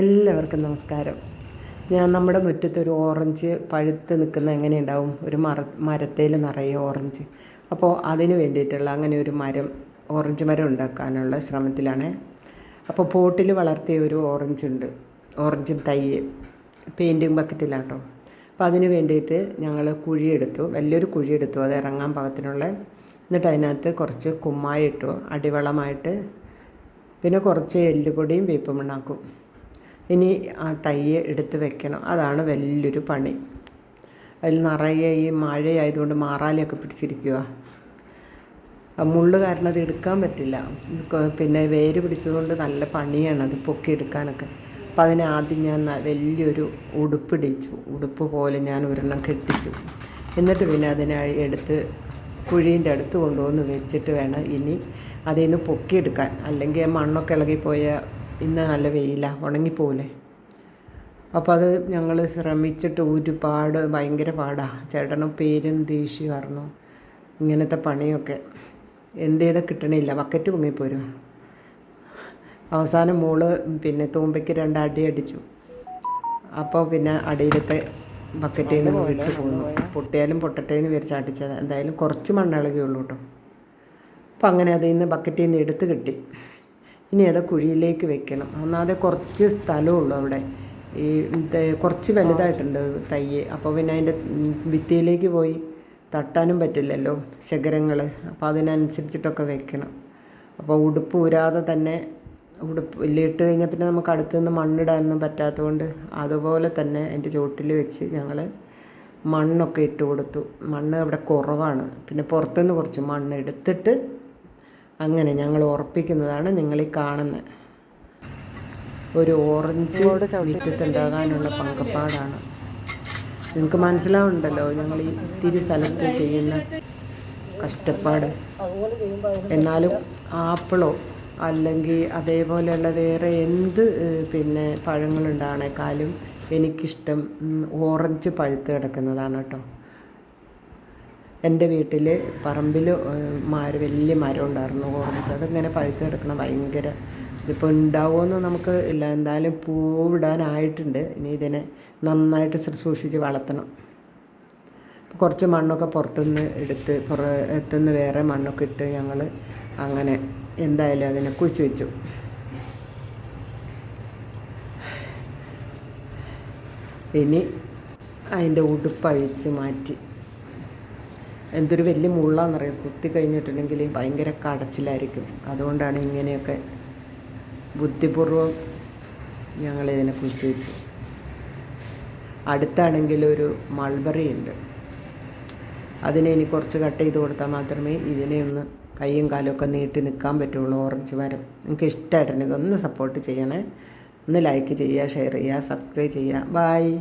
എല്ലാവർക്കും നമസ്കാരം. ഞാൻ നമ്മുടെ മുറ്റത്തൊരു ഓറഞ്ച് പഴുത്ത് നിൽക്കുന്ന എങ്ങനെ ഉണ്ടാവും ഒരു മര മരത്തേൽ നിറയെ ഓറഞ്ച്. അപ്പോൾ അതിന് വേണ്ടിയിട്ടുള്ള അങ്ങനെ ഒരു മരം ഓറഞ്ച് മരം ഉണ്ടാക്കാനുള്ള ശ്രമത്തിലാണ്. അപ്പോൾ പോട്ടിൽ വളർത്തിയ ഒരു ഓറഞ്ച് ഉണ്ട്. ഓറഞ്ച് തൈ പെയിന്റിങ് ബക്കറ്റിലാട്ടോ. അപ്പോൾ അതിന് വേണ്ടിയിട്ട് ഞങ്ങൾ കുഴിയെടുത്തു. വലിയൊരു കുഴിയെടുത്തു. അത് ഇറങ്ങാൻ പാകത്തിനുള്ള. എന്നിട്ട് അതിനകത്ത് കുറച്ച് കുമ്മായിട്ടു അടിവളമായിട്ട്. പിന്നെ കുറച്ച് എല്ലുപൊടിയും വേപ്പും മണ്ണാക്കും. ഇനി ആ തയ്യ എടുത്ത് വെക്കണം. അതാണ് വലിയൊരു പണി. അതിൽ നിറയെ ഈ മഴയായതുകൊണ്ട് മാറാലയൊക്കെ പിടിച്ചിരിക്കുക മുള്ള് കാരണം അത് എടുക്കാൻ പറ്റില്ല. പിന്നെ വേര് പിടിച്ചതുകൊണ്ട് നല്ല പണിയാണ് അത് പൊക്കിയെടുക്കാനൊക്കെ അപ്പം അതിന് ആദ്യം ഞാൻ വലിയൊരു ഉടുപ്പിടിച്ചു ഉടുപ്പ് പോലെ ഞാൻ ഒരെണ്ണം കെട്ടിച്ചു. എന്നിട്ട് പിന്നെ അതിനെ എടുത്ത് കുഴീന്റെ അടുത്ത് കൊണ്ടുവന്ന് വെച്ചിട്ട് വേണം ഇനി അതിൽ നിന്ന് പൊക്കിയെടുക്കാൻ. അല്ലെങ്കിൽ മണ്ണൊക്കെ ഇളകിപ്പോയ ഇന്ന് നല്ല വെയിലാണ് ഉണങ്ങിപ്പോവില്ലേ അപ്പോൾ അത് ഞങ്ങൾ ശ്രമിച്ചിട്ട് ഒരുപാട് ഭയങ്കര പാടാണ് ചേട്ടനും പേരും ദേഷ്യമായിരുന്നു ഇങ്ങനത്തെ പണിയൊക്കെ എന്ത് ചെയ്താൽ കിട്ടണില്ല ബക്കറ്റ് പൊങ്ങിപ്പോരും അവസാനം മോൾ പിന്നെ തൂമ്പയ്ക്ക് രണ്ട് അടി അടിച്ചു. അപ്പോൾ പിന്നെ അടിയിലത്തെ ബക്കറ്റിൽ നിന്ന് വിട്ടു പോന്നു. പൊട്ടിയാലും പൊട്ടട്ടെ എന്ന് വിരിച്ചാട്ടിച്ചത് എന്തായാലും കുറച്ച് മണ്ണിളകിയുള്ളൂ കേട്ടോ അപ്പോൾ അങ്ങനെ അതിൽ നിന്ന് ബക്കറ്റിൽ നിന്ന് എടുത്ത് കിട്ടി. ഇനി അത് കുഴിയിലേക്ക് വെക്കണം. ഒന്നാതെ കുറച്ച് സ്ഥലമുള്ളൂ അവിടെ. ഈ കുറച്ച് വലുതായിട്ടുണ്ട് തയ്യ്. അപ്പോൾ പിന്നെ അതിന്റെ ഭിത്തിയിലേക്ക് പോയി തട്ടാനും പറ്റില്ലല്ലോ ശകരങ്ങൾ അപ്പോൾ അതിനനുസരിച്ചിട്ടൊക്കെ വെക്കണം. അപ്പോൾ ഉടുപ്പ് ഊരാതെ തന്നെ ഉടുപ്പ് ഇല്ലിട്ട് കഴിഞ്ഞാൽ പിന്നെ നമുക്ക് അടുത്ത് നിന്ന് മണ്ണിടാനൊന്നും പറ്റാത്തതുകൊണ്ട് അതുപോലെ തന്നെ എന്റെ ചുവട്ടിൽ വെച്ച് ഞങ്ങൾ മണ്ണൊക്കെ ഇട്ട് കൊടുത്തു. മണ്ണ് അവിടെ കുറവാണ്. പിന്നെ പുറത്തുനിന്ന് കുറച്ച് മണ്ണ് എടുത്തിട്ട് അങ്ങനെ ഞങ്ങൾ ഉറപ്പിക്കുന്നതാണ് നിങ്ങൾ ഈ കാണുന്നത് ഒരു ഓറഞ്ച് വിത്തിട്ടുണ്ടാകാനുള്ള പങ്കപ്പാടാണ്. നിങ്ങൾക്ക് മനസ്സിലാവുണ്ടല്ലോ ഞങ്ങൾ ഈ ഇത്തിരി സ്ഥലത്ത് ചെയ്യുന്ന കഷ്ടപ്പാട്. എന്നാലും ആപ്പിളോ അല്ലെങ്കിൽ അതേപോലെയുള്ള വേറെ എന്ത് പിന്നെ പഴങ്ങളുണ്ടാണേക്കാളും എനിക്കിഷ്ടം ഓറഞ്ച് പഴുത്ത് കിടക്കുന്നതാണ് കേട്ടോ. എന്റെ വീട്ടിൽ പറമ്പിൽ മര വലിയ മരം ഉണ്ടായിരുന്നു ഓറഞ്ച് അതിങ്ങനെ പഴുത്ത് കിടക്കണം ഭയങ്കര ഇതിപ്പോൾ ഉണ്ടാവുമെന്ന് നമുക്ക് ഇല്ല. എന്തായാലും പൂവിടാനായിട്ടുണ്ട് ഇനി ഇതിനെ നന്നായിട്ട് ശുശ്രൂഷിച്ച് വളർത്തണം. കുറച്ച് മണ്ണൊക്കെ പുറത്തുനിന്ന് എടുത്ത് പുറത്തുനിന്ന് വേറെ മണ്ണൊക്കെ ഇട്ട് ഞങ്ങൾ അങ്ങനെ എന്തായാലും അതിനെ കുഴിച്ച് വെച്ചു. ഇനി അതിന്റെ ഉടുപ്പഴിച്ച് മാറ്റി. എന്തൊരു വലിയ മുള്ളാന്നറിയാം? കുത്തി കഴിഞ്ഞിട്ടുണ്ടെങ്കിൽ ഭയങ്കര കടച്ചിലായിരിക്കും. അതുകൊണ്ടാണ് ഇങ്ങനെയൊക്കെ ബുദ്ധിപൂർവം ഞങ്ങളിതിനെ കുഴിച്ച് വെച്ച്. അടുത്താണെങ്കിൽ ഒരു മൾബറി ഉണ്ട്. അതിനെ ഇനി കുറച്ച് കട്ട് ചെയ്ത് കൊടുത്താൽ മാത്രമേ ഇതിനെ ഒന്ന് കൈയും കാലും ഒക്കെ നീട്ടി നിൽക്കാൻ പറ്റുള്ളൂ. ഓറഞ്ച് മരം. നിങ്ങൾക്ക് ഇഷ്ടമായിട്ടുണ്ടെങ്കിൽ ഒന്ന് സപ്പോർട്ട് ചെയ്യണേ. ഒന്ന് ലൈക്ക് ചെയ്യുക ഷെയർ ചെയ്യുക സബ്സ്ക്രൈബ് ചെയ്യുക. ബായ്